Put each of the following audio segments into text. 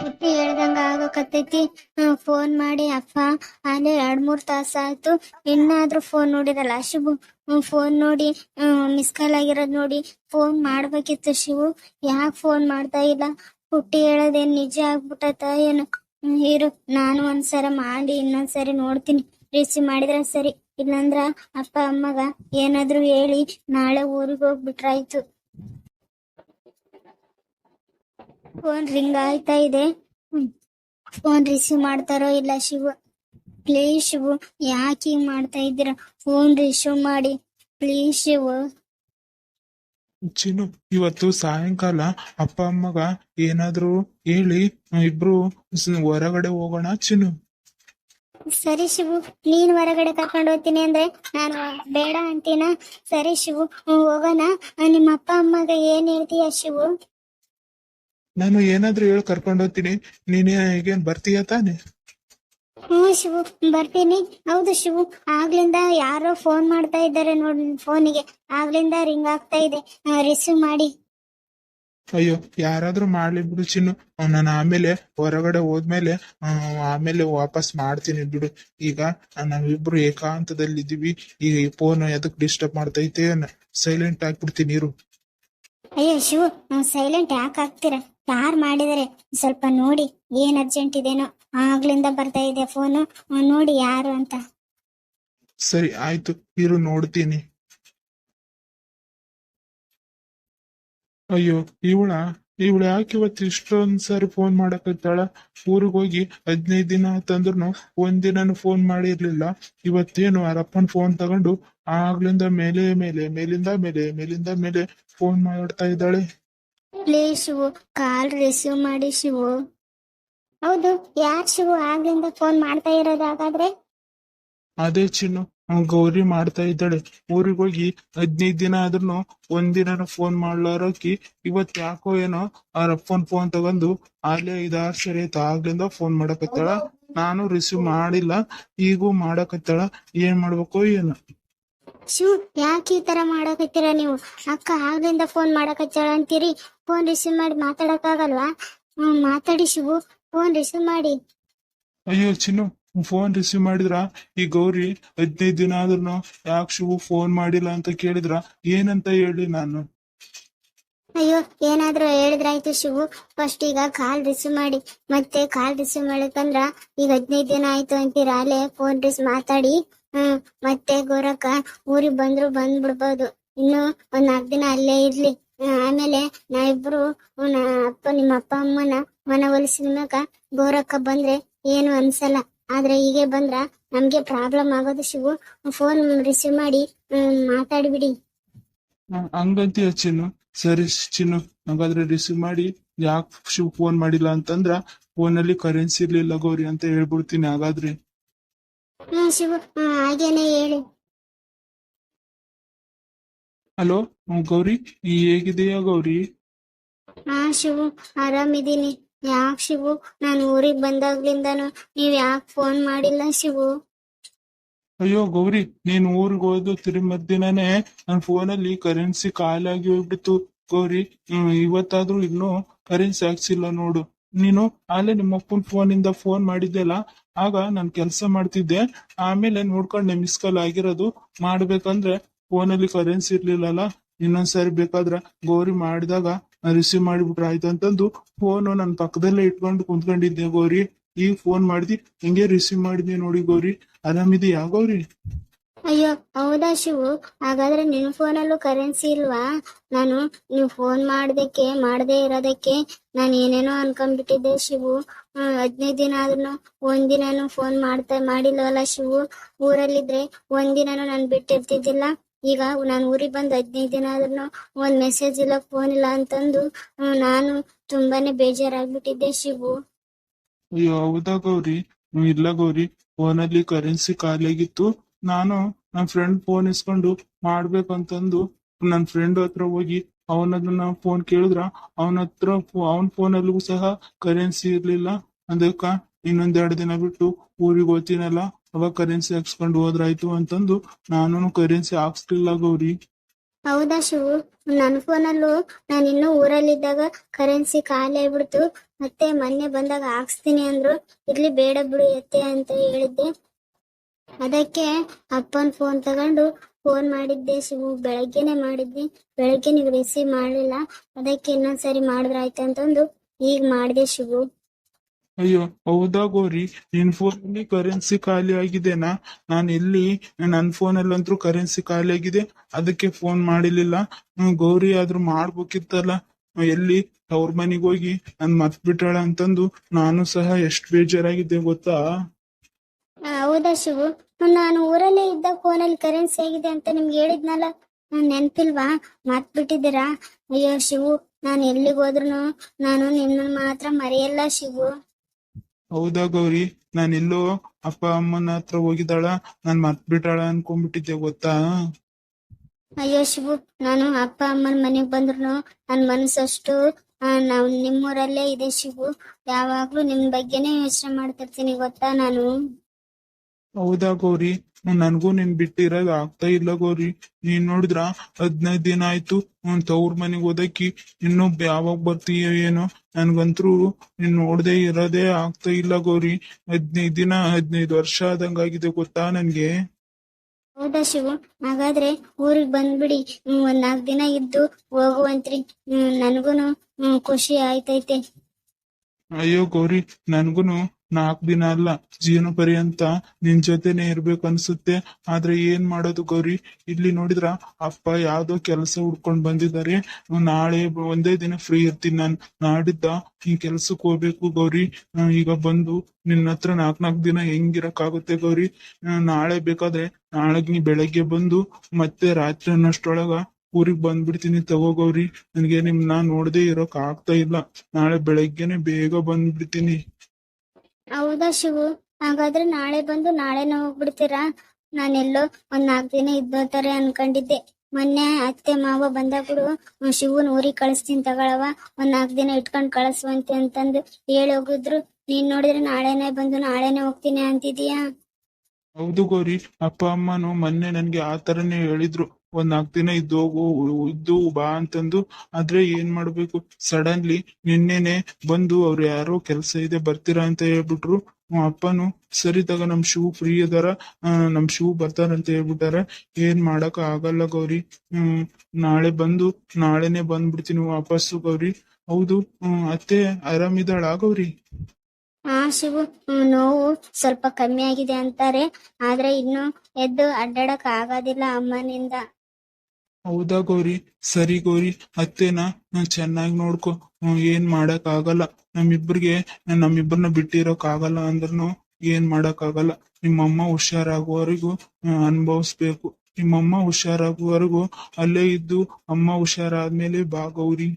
ಪುಟ್ಟಿ ಹೇಳ್ದಂಗ ಆಗಕತ್ತೈತಿ. ಫೋನ್ ಮಾಡಿ, ಅಪ್ಪ, ಅಲ್ಲೇ ಎರಡ್ ಮೂರ್ ತಾಸ ಆಯ್ತು. ಇನ್ನಾದ್ರೂ ಫೋನ್ ನೋಡಿದಲ್ಲ ಶಿವು ಫೋನ್ ನೋಡಿ ಮಿಸ್ ಕಾಲ್ ಆಗಿರೋದ್ ನೋಡಿ ಫೋನ್ ಮಾಡ್ಬೇಕಿತ್ತು ಶಿವು. ಯಾಕೆ ಫೋನ್ ಮಾಡ್ತಾ ಇಲ್ಲ? ಪುಟ್ಟಿ ಹೇಳೋದೇನ್ ನಿಜ ಆಗ್ಬಿಟ್ಟತ ಏನು? ಇರು, ನಾನು ಒಂದ್ಸಲ ಮಾಡಿ, ಇನ್ನೊಂದ್ಸರಿ ನೋಡ್ತೀನಿ. ರಿಸೀವ್ ಮಾಡಿದ್ರೆ ಸರಿ. ಇಲ್ಲಂದ್ರ ಅಪ್ಪ, ಅಮ್ಮಗ ಏನಾದ್ರೂ ಹೇಳಿ, ನಾಳೆ ಊರಿಗೆ ಹೋಗ್ಬಿಟ್ರಾಯ್ತು. ಫೋನ್ ರಿಂಗ್ ಆಯ್ತಾ ಇದೆ? ಫೋನ್ ರಿಸೀವ್ ಮಾಡ್ತಾರೋ ಇಲ್ಲ ಶಿವು? ಪ್ಲೀಸ್ ಶಿವು ಯಾಕೆ ಹಿಂಗ್ ಮಾಡ್ತಾ ಇದ್ದೀರ? ಫೋನ್ ರಿಸೀವ್ ಮಾಡಿ. ಪ್ಲೀಸ್ ಶಿವು. ಚಿನ್ನು ಇವತ್ತು ಸಾಯಂಕಾಲ ಅಪ್ಪ ಅಮ್ಮಗ ಏನಾದ್ರು ಹೇಳಿ ಇಬ್ರು ಸ್- ಹೊರಗಡೆ ಹೋಗೋಣ ಚಿನ್ನು. ಸರಿ ಶಿವು ನೀನ್ ಹೊರಗಡೆ ಕರ್ಕೊಂಡು ಹೋಗ್ತೀನಿ ಅಂದ್ರೆ ನಾನು ಬೇಡ ಅಂತೀನ? ಸರಿ ಶಿವು ಹ್ಮ್, ಹೋಗೋಣ. ಆ, ನಿಮ್ಮ ಅಪ್ಪ ಅಮ್ಮಗ ಏನ್ ಹೇಳ್ತೀಯ ಶಿವು? ನಾನು ಏನಾದ್ರೂ ಹೇಳಿ ಕರ್ಕೊಂಡು ಹೋಗ್ತೀನಿ. ನೀನೇ ಈಗೇನ್ ಬರ್ತೀಯ ತಾನೆ? ಹ್ಞೂ ಶಿವು ಬರ್ತೀನಿ. ಹೌದು ಶಿವು ಆಗ್ಲಿಂದ ಯಾರೋ ಫೋನ್ ಮಾಡ್ತಾ ಇದ್ದಾರೆ ನೋಡಿ ಫೋನಿಗೆ ಆಗ್ಲಿಂದ ರಿಂಗ್ ಆಗ್ತಾ ಇದೆ. ರಿಸೀವ್ ಮಾಡಿ. ಅಯ್ಯೋ ಯಾರಾದ್ರೂ ಮಾಡ್ಲಿ ಬಿಡು ಚಿನ್ನು. ನಾನು ಆಮೇಲೆ ಹೊರಗಡೆ ಹೋದ್ಮೇಲೆ ಆ, ಆಮೇಲೆ ವಾಪಸ್ ಮಾಡ್ತೀನಿ ಬಿಡು. ಈಗ ನಾವಿಬ್ರು ಏಕಾಂತದಲ್ಲಿ ಇದೀವಿ ಈಗ ಈ ಫೋನ್ ಎದಕ್ ಡಿಸ್ಟರ್ಬ್ ಮಾಡ್ತೈತೆ ಸೈಲೆಂಟ್ ಆಗ್ಬಿಡ್ತೀನಿ ಇರು. ಅಯ್ಯೋ ಶಿವು ಸೈಲೆಂಟ್ ಯಾಕೆ ಆಗ್ತೀರಾ? ಯಾರು ಮಾಡಿದರೆ? ಸ್ವಲ್ಪ ನೋಡಿ, ಏನ್ ಅರ್ಜೆಂಟ್ ಇದೇನೋ? ಆಗ್ಲಿಂದ ಬರ್ತಾ ಇದೆ ಫೋನು ನೋಡಿ ಯಾರು ಅಂತ. ಸರಿ, ಆಯ್ತು. ಇರು, ನೋಡ್ತೀನಿ. ಅಯ್ಯೋ, ಇವಳ ಇವಳು ಯಾಕೆ ಇವತ್ತು ಇಷ್ಟೊಂದ್ ಸಾರಿ ಫೋನ್ ಮಾಡಕತ್ತಾಳ ಊರಿಗೆ ಹೋಗಿ ಹದಿನೈದು ದಿನ ಆತಂದ್ರೂ ಒಂದಿನನು ಫೋನ್ ಮಾಡಿರ್ಲಿಲ್ಲ. ಇವತ್ತೇನು ಅರಪ್ಪನ್ ಫೋನ್ ತಗೊಂಡು ಆಗ್ಲಿಂದ ಮೇಲೆ ಮೇಲೆ ಮೇಲಿಂದ ಮೇಲೆ ಮೇಲಿಂದ ಮೇಲೆ ಫೋನ್ ಮಾಡ್ತಾ ಇದ್ದಾಳೆ. ಶಿವು ಕಾಲ್ ರಿಸೀವ್ ಮಾಡಿ ಶಿವು. ಹೌದು ಯಾರ್ ಶಿವು ಆಗ್ಲಿಂದ ಫೋನ್ ಮಾಡ್ತಾ ಇರೋದು ಹಾಗಾದ್ರೆ? ಅದೇ ಚಿನ್ನು ಗೌರಿ ಮಾಡ್ತಾ ಇದ್ದಾಳೆ. ಊರಿಗೆ ಹೋಗಿ ಹದಿನೈದು ದಿನ ಆದ್ರೂ ಒಂದಿನ ಫೋನ್ ಮಾಡ್ಲಾರಕಿ ಇವತ್ ಯಾಕೋ ಏನೋ ಅವ್ರ ಫೋನ್ ಫೋನ್ ತಗೊಂಡು ಅಲ್ಲೇ ಐದಾರು ಸರಿ ಆಯ್ತು ಆಗ್ಲಿಂದ ಫೋನ್ ಮಾಡಕತ್ತಾಳ. ನಾನು ರಿಸೀವ್ ಮಾಡಿಲ್ಲ ಈಗೂ ಮಾಡಕತ್ತಾಳ. ಏನ್ ಮಾಡ್ಬೇಕು ಏನೋ? ಶಿವ್ ಯಾಕೆ ಈ ತರ ಮಾಡಕತ್ತೀರ ನೀವು? ಅಕ್ಕ ಆಗ್ಲಿಂದ ಫೋನ್ ಮಾಡಕತ್ತಾಳ ಅಂತೀರಿ. ಫೋನ್ ರಿಸೀವ್ ಮಾಡಿ ಮಾತಾಡಕ್ಕಾಗಲ್ವಾ? ಮಾತಾಡಿ ಶಿವು ಫೋನ್ ರಿಸೀವ್ ಮಾಡಿ. ಅಯ್ಯೋ ಚಿನ್ನು ಫೋನ್ ರಿಸೀವ್ ಮಾಡಿದ್ರ? ಈ ಗೌರಿ ಹದಿನೈದು ದಿನ ಆದ್ರೂ ಯಾಕೆ ಶಿವು ಫೋನ್ ಮಾಡಿಲ್ಲ ಅಂತ ಕೇಳಿದ್ರ? ಏನಂತ ಹೇಳಿ ನಾನು? ಅಯ್ಯೋ, ಏನಾದ್ರು ಹೇಳಿದ್ರಾಯ್ತು ಶಿವು. ಫಸ್ಟ್ ಈಗ ಕಾಲ್ ರಿಸೀವ್ ಮಾಡಿ. ಮತ್ತೆ ಕಾಲ್ ರಿಸೀವ್ ಮಾಡಕಂದ್ರ ಈಗ ಹದಿನೈದು ದಿನ ಆಯ್ತು ಅಂತೀರ, ಅಲ್ಲೇ ಫೋನ್ ರಿಸ್ ಮಾತಾಡಿ. ಹ್ಮ್, ಮತ್ತೆ ಗೋರಕ್ಕ ಊರಿಗೆ ಬಂದ್ರು ಬಂದ್ ಬಿಡ್ಬೋದು ಇನ್ನು ಒಂದ್ ನಾಲ್ಕು ದಿನ ಅಲ್ಲೇ ಇರ್ಲಿ. ಆಮೇಲೆ ನಾವಿಬ್ರು ಇಬ್ರು ಅಪ್ಪ, ನಿಮ್ಮ ಅಪ್ಪ, ಅಮ್ಮನ ಮನ ಒಲಿಸಿದ ಗೋರಕ್ಕ ಬಂದ್ರೆ ಏನು ಅನ್ಸಲ್ಲ. ಆದ್ರೆ ಹೀಗೆ ಬಂದ್ರ ನಮ್ಗೆ ಪ್ರಾಬ್ಲಮ್ ಆಗೋದು ಶಿವು. ಫೋನ್ ರಿಸೀವ್ ಮಾಡಿ ಮಾತಾಡ್ಬಿಡಿ. ಹಂಗಂತೀಯ ಚಿನ್ನು. ಸರಿ ಚಿನ್ನು ಹಾಗಾದ್ರೆ ರಿಸೀವ್ ಮಾಡಿ ಯಾಕೆ ಶಿವ್ ಫೋನ್ ಮಾಡಿಲ್ಲ ಅಂತಂದ್ರ ಫೋನ್ ಅಲ್ಲಿ ಕರೆನ್ಸಿ ಇರ್ಲಿಲ್ಲ ಗೌರಿ ಅಂತ ಹೇಳ್ಬಿಡ್ತೀನಿ ಹಾಗಾದ್ರೆ. ಹ್ಮ್ ಶಿವು ಹಾಗೇನೆ ಹೇಳಿ. ಹಲೋ ಗೌರಿ ಹೇಗಿದೆಯಾ ಗೌರಿ? ಹಾ ಶಿವು ಆರಾಮಿದೀನಿ. ಯಾಕ್ ಶಿವು? ನಾನು ಊರಿಗೆ ಬಂದಾಗ್ಲಿಂದನು ನೀವ್ ಯಾಕ್ ಫೋನ್ ಮಾಡಿಲ್ಲ ಶಿವು? ಅಯ್ಯೋ ಗೌರಿ, ನೀನ್ ಊರಿಗೆ ಹೋದು ತಿರುಮದ್ದಿನೇ ನನ್ನ ಫೋನಲ್ಲಿ ಕರೆನ್ಸಿ ಖಾಲಿಯಾಗಿ ಹೋಗ್ಬಿಡ್ತು. ಗೌರಿ ಇವತ್ತಾದ್ರೂ ಇನ್ನೂ ಕರೆನ್ಸಿ ಹಾಕ್ಸಿಲ್ಲ ನೋಡು. ನೀನು ಆಲೆ ನಿಮ್ಮ ಅಪ್ಪನ ಫೋನಿಂದ ಫೋನ್ ಮಾಡಿದ್ದೆಲ್ಲ ಆಗ ನಾನು ಕೆಲಸ ಮಾಡ್ತಿದ್ದೆ. ಆಮೇಲೆ ನೋಡ್ಕೊಂಡೆ ಮಿಸ್ ಕಾಲ್ ಆಗಿರೋದು. ಮಾಡ್ಬೇಕಂದ್ರೆ ಫೋನಲ್ಲಿ ಕರೆನ್ಸಿ ಇರ್ಲಿಲ್ಲಲ್ಲ, ಇನ್ನೊಂದ್ಸರಿ ಬೇಕಾದ್ರೆ ಗೌರಿ ಮಾಡಿದಾಗ ರಿಸೀವ್ ಮಾಡಿಬಿಟ್ರೆ ಆಯ್ತು ಅಂತಂದು ಫೋನ್ ನನ್ನ ಪಕ್ಕದಲ್ಲೇ ಇಟ್ಕೊಂಡು ಕುಂತ್ಕೊಂಡಿದ್ದೆ ಗೌರಿ. ಈಗ ಫೋನ್ ಮಾಡಿದಿ, ಹಿಂಗೆ ರಿಸೀವ್ ಮಾಡಿದ್ನಿ ನೋಡಿ ಗೌರಿ. ಆರಾಮಿದೆಯಾ ಗೌರಿ? ಅಯ್ಯೋ, ಹೌದಾ ಶಿವು? ಹಾಗಾದ್ರೆ ನಿನ್ ಫೋನಲ್ಲೂ ಕರೆನ್ಸಿ ಇಲ್ವಾ? ನಾನು ನೀವು ಫೋನ್ ಮಾಡ್ದಕ್ಕೆ, ಮಾಡದೆ ಇರೋದಕ್ಕೆ ನಾನು ಏನೇನೋ ಅನ್ಕೊಂಡ್ಬಿಟ್ಟಿದ್ದೆ ಶಿವು. ಹದಿನೈದು ದಿನ ಆದ್ರೂ ಒಂದಿನಾನು ಫೋನ್ ಮಾಡ್ತಾ ಮಾಡಿಲ್ವಲ್ಲ ಶಿವು? ಊರಲ್ಲಿದ್ರೆ ಒಂದಿನಾನು ನಾನು ಬಿಟ್ಟಿರ್ತಿದ್ದಿಲ್ಲ. ಈಗ ನಾನು ಊರಿಗೆ ಬಂದು ಹದಿನೈದು ದಿನ ಆದ್ರೂ ಒಂದ್ ಮೆಸೇಜ್ ಇಲ್ಲ ಫೋನ್ ಇಲ್ಲ ಅಂತಂದು ನಾನು ತುಂಬಾನೇ ಬೇಜಾರಾಗ್ಬಿಟ್ಟಿದ್ದೆ ಶಿವು. ಅಯ್ಯೋ, ಹೌದಾ ಗೌರಿ? ಇಲ್ಲ ಗೌರಿ. ಫೋನಲ್ಲಿ ಕರೆನ್ಸಿ ಖಾಲಿಯಾಗಿತ್ತು ನಾನು ನನ್ನ ಫ್ರೆಂಡ್ ಫೋನ್ ಇಸ್ಕೊಂಡು ಮಾಡ್ಬೇಕಂತಂದು ನನ್ನ ಫ್ರೆಂಡ್ ಹತ್ರ ಹೋಗಿ ಅವನದನ್ನ ಫೋನ್ ಕೇಳಿದ್ರ, ಅವನ ಹತ್ರ ಅವನ ಫೋನಲ್ಲೂ ಸಹ ಕರೆನ್ಸಿ ಇರ್ಲಿಲ್ಲ. ಅದಕ್ಕ ಇನ್ನೊಂದ್ ಎರಡು ದಿನ ಬಿಟ್ಟು ಊರಿಗೆ ಹೋಗ್ತೀನಲ್ಲ. ಅವಾಗ ಕರೆನ್ಸಿ ಹಾಕ್ಸ್ಕೊಂಡು ಹೋದ್ರಾಯ್ತು ಅಂತಂದು ನಾನು ಕರೆನ್ಸಿ ಹಾಕ್ಸ್ಲಿಲ್ಲ ಗೌರಿ. ಹೌದಾ ಶಿವು? ನನ್ನ ಫೋನಲ್ಲೂ ನಾನು ಇನ್ನೂ ಊರಲ್ಲಿದ್ದಾಗ ಕರೆನ್ಸಿ ಖಾಲಿ ಆಗ್ಬಿಡ್ತು. ಮತ್ತೆ ಮೊನ್ನೆ ಬಂದಾಗ ಹಾಕ್ಸ್ತೀನಿ ಅಂದ್ರು. ಇರ್ಲಿ ಬೇಡ ಬಿಡು ಎತ್ತೆ ಅಂತ ಹೇಳಿದ್ದೆ. ಅದಕ್ಕೆ ಅಪ್ಪನ್ ಫೋನ್ ತಗೊಂಡು ಫೋನ್ ಮಾಡಿದ್ದೆ ಶಿವು. ಬೆಳಗ್ಗೆನೆ ಮಾಡಿದ್ದೆ. ಬೆಳಗ್ಗೆ ನೀವು ರಿಸೀವ್ ಮಾಡ್ಲಿಲ್ಲ. ಅದಕ್ಕೆ ಇನ್ನೊಂದ್ಸರಿ ಮಾಡಿದ್ರಾಯ್ತು ಅಂತಂದು ಈಗ ಮಾಡಿದೆ ಶಿವು. ಅಯ್ಯೋ, ಹೌದಾ ಗೌರಿ? ನಿನ್ ಫೋನಲ್ಲಿ ಕರೆನ್ಸಿ ಖಾಲಿ ಆಗಿದೆನಾ? ನಾನು ಇಲ್ಲಿ ನನ್ನ ಫೋನಲ್ಲಂತೂ ಕರೆನ್ಸಿ ಖಾಲಿ ಆಗಿದೆ. ಅದಕ್ಕೆ ಫೋನ್ ಮಾಡಿಲಿಲ್ಲ. ಗೌರಿ ಆದ್ರೂ ಮಾಡ್ಬೇಕಿತ್ತಲ್ಲ. ಎಲ್ಲಿ? ಅವ್ರ ಮನೆಗೆ ಹೋಗಿ. ನನ್ ಮತ್ ಬಿಟ್ಟಾಳ ಅಂತಂದು ನಾನು ಸಹ ಎಷ್ಟು ಬೇಜಾರಾಗಿದ್ದೆ ಗೊತ್ತಾ? ಹೌದಾ ಶಿವು? ನಾನು ಊರಲ್ಲೇ ಇದ್ದ ಫೋನಲ್ಲಿ ಕರೆನ್ಸಿ ಆಗಿದೆ ಅಂತ ನಿಮ್ಗೆ ಹೇಳಿದ್ನಲ್ಲ. ನಾನ್ ನೆನ್ಪಿಲ್ವಾ? ಮತ್ ಬಿಟ್ಟಿದ್ದೀರಾ ಅಯ್ಯೋ ಶಿವು, ನಾನು ಎಲ್ಲಿಗೆ ಹೋದ್ರು ನಾನು ನಿನ್ನ ಮಾತ್ರ ಮರೆಯಲ್ಲ ಶಿವು. ಹೌದಾ ಗೌರಿ? ನಾನೆಲ್ಲೋ ಅಪ್ಪ ಅಮ್ಮನ ಹತ್ರ ಹೋಗಿದ್ದಾಳ, ನಾನ್ ಮತ್ ಬಿಟ್ಟಾಳ ಅನ್ಕೊಂಡ್ಬಿಟ್ಟಿದ್ದೆ ಗೊತ್ತಾ? ಅಯ್ಯೋ ಶಿವು, ನಾನು ಅಪ್ಪ ಅಮ್ಮನ ಮನೆಗ್ ಬಂದ್ರು ನನ್ ಮನ್ಸಷ್ಟು ನಾವ್ ನಿಮ್ಮೂರಲ್ಲೇ ಇದೆ ಶಿವು. ಯಾವಾಗ್ಲೂ ನಿಮ್ ಬಗ್ಗೆನೇ ಯೋಚನೆ ಮಾಡ್ತಿರ್ತೀನಿ ಗೊತ್ತಾ ನಾನು? ಹೌದಾ ಗೌರಿ? ನನ್ಗೂ ನಿನ್ ಬಿಟ್ಟಿರೋದ್ ಆಗ್ತಾ ಇಲ್ಲ ಗೌರಿ. ನೀನ್ ನೋಡಿದ್ರ ಹದಿನೈದ್ ದಿನ ಆಯ್ತು ಒಂದ್ ತವ್ರ ಮನೆಗ್ ಓದಕ್ಕಿ ಇನ್ನು ಯಾವಾಗ ಬರ್ತೀಯ ಏನೋ. ನನ್ಗಂತ್ರು ನೀನ್ ನೋಡ್ದೆ ಇರೋದೇ ಆಗ್ತಾ ಇಲ್ಲ ಗೌರಿ. ಹದಿನೈದ್ ದಿನ ಹದ್ನೈದ್ ವರ್ಷ ಆದಂಗಾಗಿದೆ ಗೊತ್ತಾ ನನ್ಗೆ? ಹೌದಾ ಶಿವು? ಹಾಗಾದ್ರೆ ಊರಿಗೆ ಬಂದ್ಬಿಡಿ. ಒಂದ್ ನಾಲ್ಕ್ ದಿನ ಇದ್ದು ಹೋಗುವಂತ್ರಿ. ನನ್ಗುನು ಖುಷಿ ಆಯ್ತೈತೆ. ಅಯ್ಯೋ ಗೌರಿ ನನ್ಗುನು ನಾಲ್ಕ್ ದಿನ ಅಲ್ಲ ಜೀವನ ಪರ್ಯಂತ ನಿನ್ ಜೊತೆನೆ ಇರ್ಬೇಕು ಅನ್ಸುತ್ತೆ. ಆದ್ರೆ ಏನ್ ಮಾಡೋದು ಗೌರಿ? ಇಲ್ಲಿ ನೋಡಿದ್ರ ಅಪ್ಪ ಯಾವ್ದೋ ಕೆಲಸ ಹುಡ್ಕೊಂಡ್ ಬಂದಿದ್ದಾರೆ. ನಾಳೆ ಒಂದೇ ದಿನ ಫ್ರೀ ಇರ್ತೀನಿ ನಾನ್. ನಾಡಿದ್ದ ಈ ಕೆಲ್ಸಕ್ ಹೋಗ್ಬೇಕು ಗೌರಿ. ಈಗ ಬಂದು ನಿನ್ನ ಹತ್ರ ನಾಲ್ಕ್ ನಾಲ್ಕ್ ದಿನ ಹೆಂಗಿರಕ್ಕಾಗುತ್ತೆ ಗೌರಿ? ನಾಳೆ ಬೇಕಾದ್ರೆ ನಾಳೆ ಬೆಳಗ್ಗೆ ಬಂದು ಮತ್ತೆ ರಾತ್ರಿ ಅನ್ನೋಷ್ಟೊಳಗ ಊರಿಗ್ ಬಂದ್ಬಿಡ್ತೀನಿ ತಗೋ ಗೌರಿ. ನನ್ಗೆ ನಾ ನೋಡದೆ ಇರೋಕ್ ಆಗ್ತಾ ಇಲ್ಲ. ನಾಳೆ ಬೆಳಗ್ಗೆನೆ ಬೇಗ ಬಂದ್ಬಿಡ್ತೀನಿ. ಹೌದಾ ಶಿವು? ಹಾಗಾದ್ರೆ ನಾಳೆ ಬಂದು ನಾಳೆನೇ ಹೋಗ್ಬಿಡ್ತೀರಾ? ನಾನೆಲ್ಲೋ ಒಂದ್ ನಾಲ್ಕ್ ದಿನ ಇದ್ದೋತಾರೆ ಅನ್ಕೊಂಡಿದ್ದೆ. ಮೊನ್ನೆ ಅತ್ತೆ ಮಾವ ಹ್ಮ್, ಶಿವನ್ ಊರಿಗೆ ಕಳಿಸ್ತೀನಿ ತಗೊಳವ ಒಂದ್ ನಾಲ್ಕ್ ದಿನ ಇಟ್ಕೊಂಡ್ ಕಳಿಸುವಂತೆ ಅಂತಂದು ಹೇಳಿ ಹೋಗಿದ್ರು ನೀನ್ ನೋಡಿದ್ರೆ ನಾಳೆನೆ ಬಂದು ನಾಳೆನೆ ಹೋಗ್ತೀನಿ ಅಂತಿದೀಯಾ? ಹೌದು ಗೌರಿ. ಅಪ್ಪ ಅಮ್ಮನು ಮೊನ್ನೆ ನನ್ಗೆ ಆ ತರನೇ ಹೇಳಿದ್ರು. ಒಂದ್ ನಾಕ್ ದಿನ ಇದ್ದು ಹೋಗು ಇದ್ದು ಬಾ ಅಂತಂದು ಆದ್ರೆ ಏನ್ ಮಾಡ್ಬೇಕು? ಸಡನ್ಲಿ ನಿನ್ನೆನೆ ಬಂದು ಅವ್ರು ಯಾರೋ ಕೆಲ್ಸ ಇದೆ ಬರ್ತೀರಾ ಅಂತ ಹೇಳ್ಬಿಟ್ರು. ಅಪ್ಪನು ಸರಿ ತಗ ನಮ್ ಶೂ ಫ್ರೀ ಅದಾರ. ಆ, ನಮ್ ಶೂ ಬರ್ತಾರಂತ ಹೇಳ್ಬಿಟ್ಟಾರ. ಏನ್ ಮಾಡಕ್ ಆಗಲ್ಲ ಗೌರಿ. ಹ್ಮ್ ನಾಳೆ ಬಂದು ನಾಳೆನೆ ಬಂದ್ಬಿಡ್ತೀನಿ ವಾಪಸ್ಸು ಗೌರಿ. ಹೌದು ಹ್ಮ್ ಅತ್ತೆ ಆರಾಮಿದಾಳ ಗೌರಿ? ಹಾ ಶಿವು. ನೋವು ಸ್ವಲ್ಪ ಕಮ್ಮಿ ಆಗಿದೆ ಅಂತಾರೆ. ಆದ್ರೆ ಇನ್ನು ಎದ್ದು ಅಡ್ಡಾಡಕ್ ಆಗೋದಿಲ್ಲ ಅಮ್ಮನಿಂದ. ಹೌದಾ ಗೌರಿ? ಸರಿ ಗೌರಿ ಅತ್ತೆನ ಚೆನ್ನಾಗಿ ನೋಡ್ಕೊ. ಏನ್ ಮಾಡಕ್ ಆಗಲ್ಲ ನಮ್ಮಿಬ್ರಿಗೆ ನಮ್ಮಿಬ್ಬರನ್ನ ಬಿಟ್ಟಿರೋಕ್ ಆಗಲ್ಲ ಅಂದ್ರೂ ಏನ್ ಮಾಡಕ್ ಆಗಲ್ಲ ನಿಮ್ಮಮ್ಮ ಹುಷಾರಾಗುವವರೆಗೂ ಅನುಭವಿಸ್ಬೇಕು. ನಿಮ್ಮಮ್ಮ ಹುಷಾರಾಗುವವರೆಗೂ ಅಲ್ಲೇ ಇದ್ದು ಅಮ್ಮ ಹುಷಾರಾದ್ಮೇಲೆ ಬಾ ಗೌರಿ.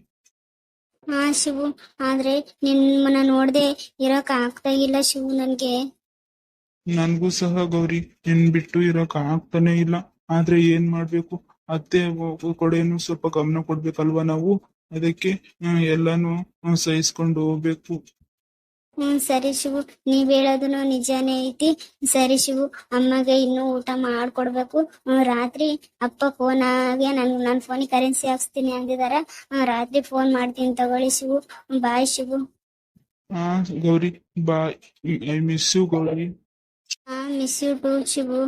ಹಾ ಶಿವು. ಆದ್ರೆ ನಿಮ್ಮನ್ನ ನೋಡ್ದೆ ಇರಕ್ ಆಗ್ತಾ ಇಲ್ಲ ಶಿವು ನನ್ಗೆ. ನನ್ಗೂ ಸಹ ಗೌರಿ. ನಿನ್ ಬಿಟ್ಟು ಇರಕ್ ಆಗ್ತಾನೆ ಇಲ್ಲ. ಆದ್ರೆ ಏನ್ ಮಾಡ್ಬೇಕು? ಅತ್ತೆ ಕೊಡೆಯನ್ನು ಸ್ವಲ್ಪ ಗಮನ ಕೊಡ್ಬೇಕಲ್ವಾ ನಾವು? ಅದಕ್ಕೆ ಎಲ್ಲಾನು ಸಹಿಸ್ಕೊಂಡು ಹೋಗ್ಬೇಕು. ಹ್ಮ್ ಸರಿ ಶಿವು. ನೀವ್ ಹೇಳೋದನು ನಿಜಾನೇ ಐತಿ. ಸರಿ ಶಿವು. ಅಮ್ಮಗೆ ಇನ್ನು ಊಟ ಮಾಡ್ಕೊಡ್ಬೇಕು. ರಾತ್ರಿ ಅಪ್ಪ ಫೋನ್ ಆಗಿ ನನ್ ನನ್ ಫೋನಿಗೆ ಕರೆನ್ಸಿ ಹಾಕ್ಸ್ತೀನಿ ಅಂದಿದಾರ. ರಾತ್ರಿ ಫೋನ್ ಮಾಡ್ತೀನಿ ತಗೊಳ್ಳಿ ಶಿವು. ಬಾಯ್ ಶಿವು. ಹಾ Gauri. Bye. I miss you Gauri. ಹಾ ಮಿಸ್ ಯು ಟು ಶಿವು.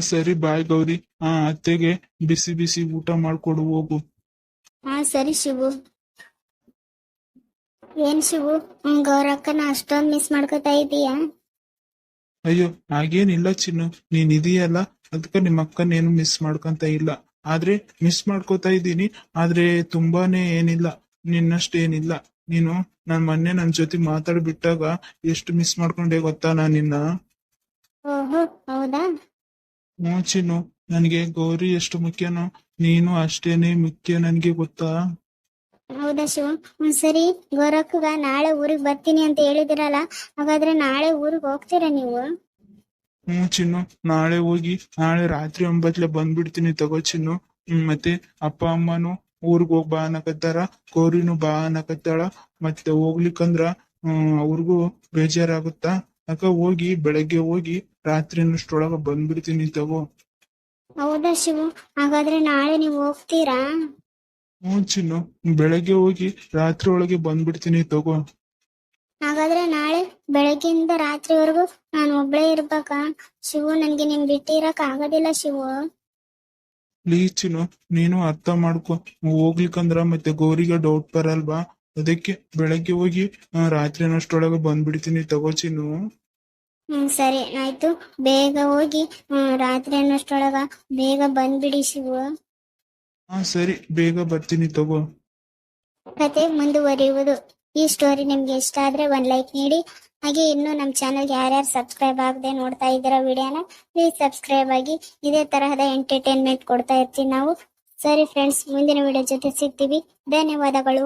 ಸರಿ ಬಾಯ್ ಗೌರಿ. ಆ ಅತ್ತೆಗೆ ಬಿಸಿ ಬಿಸಿ ಊಟ ಮಾಡ್ಕೊಡು ಹೋಗು. ಹಾ ಸರಿ ಶಿವು. ಏನ್ ಶಿವು? ಗೌರಕ್ಕನ ಅಷ್ಟೊಂದ್ ಮಿಸ್ ಮಾಡ್ಕೊತಾ ಇದೀಯಾ? ಅಯ್ಯೋ ಹಾಗೇನಿಲ್ಲ ಚಿನ್ನು. ನೀನ್ ಇದೀಯಲ್ಲ? ಅದಕ್ಕೆ ನಿಮ್ಮ ಅಕ್ಕನ ಏನು ಮಿಸ್ ಮಾಡ್ಕೊಂತ ಇಲ್ಲ. ಆದ್ರೆ ಮಿಸ್ ಮಾಡ್ಕೊತಾ ಇದ್ದೀನಿ. ಆದ್ರೆ ತುಂಬಾನೇ ಏನಿಲ್ಲ. ನಿನ್ನಷ್ಟೇನಿಲ್ಲ. ನೀನು ನಾನ್ ಮೊನ್ನೆ ನನ್ ಜೊತೆ ಮಾತಾಡ್ಬಿಟ್ಟಾಗ ಎಷ್ಟು ಮಿಸ್ ಮಾಡ್ಕೊಂಡೆ ಗೊತ್ತಾ ನಾ ನಿನ್ನ? ಓಹೋ ಹೌದಾ? ಚಿನ್ನು ನನ್ಗೆ ಗೌರಿ ಎಷ್ಟು ಮುಖ್ಯನೋ ನೀನು ಅಷ್ಟೇನೆ ಮುಖ್ಯ ನನ್ಗೆ ಗೊತ್ತಾ? ಹೌದಾ ಶಿವ? ಒಂದ್ಸರಿ ಸರಿ ಗೌರಕ್ಕಗ ನಾಳೆ ಊರಿಗೆ ಬರ್ತೀನಿ ಅಂತ ಹೇಳಿದಿರಲ್ಲ ಹಾಗಾದ್ರೆ ನಾಳೆ ಊರಿಗೆ ಹೋಗ್ತೀರಾ ನೀವು? ಹ್ಮ್ ಚಿನ್ನು ನಾಳೆ ಹೋಗಿ ನಾಳೆ ರಾತ್ರಿ ಒಂಬತ್ಲೆ ಬಂದ್ಬಿಡ್ತೀನಿ ತಗೋ ಚಿನ್ನು. ಹ್ಮ್ ಮತ್ತೆ ಅಪ್ಪ ಅಮ್ಮನು ಊರ್ಗ್ ಹೋಗ್ ಬಾ ಅನ್ನಕತ್ತಾರ ಗೌರಿನು ಬಾ ಅನ್ನಕತ್ತಾಳ ಮತ್ತೆ ಹೋಗ್ಲಿಕ್ಕಂದ್ರ ಹ್ಮ್ ಅವ್ರಿಗೂ ಬೇಜಾರಾಗುತ್ತಾ? ಅಕ್ಕ ಹೋಗಿ ಬೆಳಗ್ಗೆ ಹೋಗಿ ರಾತ್ರಿ ಅನ್ನಷ್ಟೊಳಗ ಬಂದ್ಬಿಡ್ತೀನಿ ತಗೋ. ಹೌದಾ ಶಿವು? ಹಾಗಾದ್ರೆ ನಾಳೆ ನೀವು ಹೋಗ್ತೀರಾ? ಹ್ಞೂ ಚಿನ್ನು ಬೆಳಗ್ಗೆ ಹೋಗಿ ರಾತ್ರಿ ಒಳಗೆ ಬಂದ್ಬಿಡ್ತೀನಿ ತಗೋ. ಹಾಗಾದ್ರೆ ನಾಳೆ ಬೆಳಗ್ಗೆಯಿಂದ ರಾತ್ರಿವರೆಗೂ ನಾನು ಒಬ್ಳೇ ಇರ್ಬೇಕಾ? ಶಿವು ನನ್ಗೆ ನಿಮ್ ಬಿಟ್ಟಿರಕ್ ಆಗೋದಿಲ್ಲ ಶಿವು. ಪ್ಲೀಸ್ ಚಿನ್ನು ನೀನು ಅರ್ಥ ಮಾಡ್ಕೊ. ಹೋಗ್ಲಿಕ್ಕಂದ್ರ ಮತ್ತೆ ಗೌರಿಗೆ ಡೌಟ್ ಬರಲ್ವಾ? ಅದಕ್ಕೆ ಬೆಳಗ್ಗೆ ಹೋಗಿ ರಾತ್ರಿ ರಾತ್ರಿನಷ್ಟೊಳಗೆ ಬಂದ್ಬಿಡ್ತೀನಿ ತಗೋ ಚಿನ್ನು. ಹ್ಮ್ ಸರಿ ಆಯ್ತು. ಬೇಗ ಹೋಗಿ ಹ್ಮ್ ರಾತ್ರಿ ಅನ್ನೋಷ್ಟೊಳಗ ಬೇಗ ಬಂದ್ಬಿಡಿ ಶಿವು. ಹಾ ಸರಿ ಬೇಗ ಬರ್ತೀನಿ ತಗೋ. ಕತೆ ಮುಂದುವರಿಯುವುದು. ಈ ಸ್ಟೋರಿ ನಿಮ್ಗೆ ಇಷ್ಟ ಆದ್ರೆ ಒಂದ್ ಲೈಕ್ ನೀಡಿ. ಹಾಗೆ ಇನ್ನು ನಮ್ಮ ಚಾನಲ್ಗೆ ಯಾರ್ಯಾರು ಸಬ್ಸ್ಕ್ರೈಬ್ ಆಗದೆ ನೋಡ್ತಾ ಇದ್ದೀರಾ ವಿಡಿಯೋನ ಪ್ಲೀಸ್ ಸಬ್ಸ್ಕ್ರೈಬ್ ಆಗಿ. ಇದೇ ತರಹದ ಎಂಟರ್ಟೈನ್ಮೆಂಟ್ ಕೊಡ್ತಾ ಇರ್ತೀವಿ ನಾವು. ಸರಿ ಫ್ರೆಂಡ್ಸ್ ಮುಂದಿನ ವಿಡಿಯೋ ಜೊತೆ ಸಿಗ್ತೀವಿ. ಧನ್ಯವಾದಗಳು.